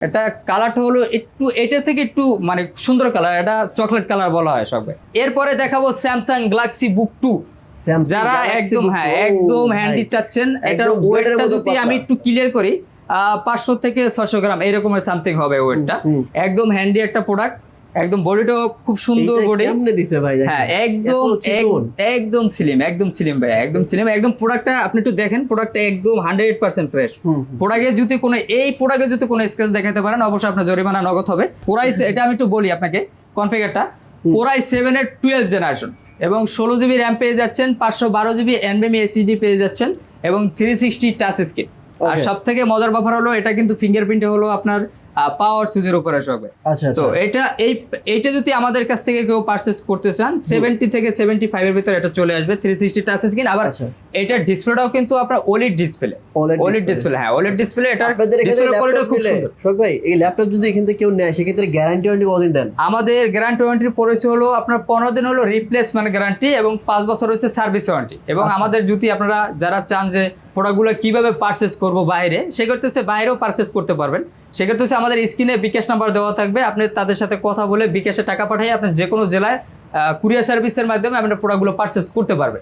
এটা কালারটা হলো একটু এটা থেকে একটু মানে সুন্দর কালার এটা চকলেট কালার বলা হয় সবাই এরপরে দেখাবো স্যামসাং গ্যালাক্সি বুক টু যারা একদম হ্যাঁ একদম হ্যান্ডি চাচ্ছেন এটার ওয়েটটা যদি আমি একটু ক্লিয়ার করি পাঁচশো থেকে ছশো গ্রাম এরকমের সামথিং হবে ওয়েটটা একদম হ্যান্ডি একটা প্রোডাক্ট একদম বডিটাও খুব সুন্দর বডি কেমনে দিছে ভাই হ্যাঁ একদম একদম স্লিম একদম স্লিম ভাই একদম স্লিম একদম প্রোডাক্টটা আপনি একটু দেখেন প্রোডাক্টটা একদম হান্ড্রেড পার্সেন্ট ফ্রেশ হুম, হুম। প্রোডাক্টে যদি কোনো এই প্রোডাক্টে যদি কোনো স্কেচ দেখাতে পারেন অবশ্যই আপনার জরিমানা নগদ হবে। কোরাই এটা আমি একটু বলি আপনাকে কনফিগারটা কোরাই সেভেন এর টুয়েলভ জেনারেশন এবং ষোলো জিবি র্যাম পেয়ে যাচ্ছেন পাঁচশো বারো জিবি এনবিএম এসএসডি পেয়ে যাচ্ছেন এবং থ্রি সিক্সটি টাচ স্ক্রিন আর. সব থেকে মজার ব্যাপার হলো এটা কিন্তু ফিঙ্গারপ্রিন্টে হলো আপনার পাওয়ার সুইচের উপরে আসবে। আচ্ছা তো আচ্ছা এটা এই এইটা যদি আমাদের কাছ থেকে কেউ পারচেস করতে চান সেভেন্টি থেকে সেভেন্টি ফাইভের ভিতরে এটা চলে আসবে থ্রি সিক্সটি টাচ স্ক্রিন আবার আচ্ছা। এটা ডিসপ্লেটাও কিন্তু আপনার ওলিড ডিসপ্লে ওলিড ডিসপ্লে হ্যাঁ ওলিড ডিসপ্লে এটা ডিসপ্লে কোয়ালিটি খুব সুন্দর। শোক ভাই এই ল্যাপটপ যদি এখান থেকে কেউ নেয় সেক্ষেত্রে গ্যারান্টি ওয়ারেন্টি কতদিন দেন আমাদের গ্যারান্টি ওয়ারেন্টি পড়েছে হলো আপনার পনেরো দিন হলো রিপ্লেসমেন্ট গ্যারান্টি এবং পাঁচ বছর হচ্ছে সার্ভিস ওয়ারেন্টি এবং। আমাদের যদি আপনারা যারা চান যে প্রোডাক্টগুলো কীভাবে পারচেস করব বাইরে সেক্ষেত্রে হচ্ছে বাইরেও পারচেস করতে পারবেন। সেক্ষেত্রে হচ্ছে আমাদের স্ক্রিনে বিকাশ নাম্বার দেওয়া থাকবে। আপনি তাদের সাথে কথা বলে বিকাশে টাকা পাঠিয়ে আপনি যে কোনো জেলায় কুরিয়ার সার্ভিসের মাধ্যমে আপনার প্রোডাক্টগুলো পারচেস করতে পারবেন।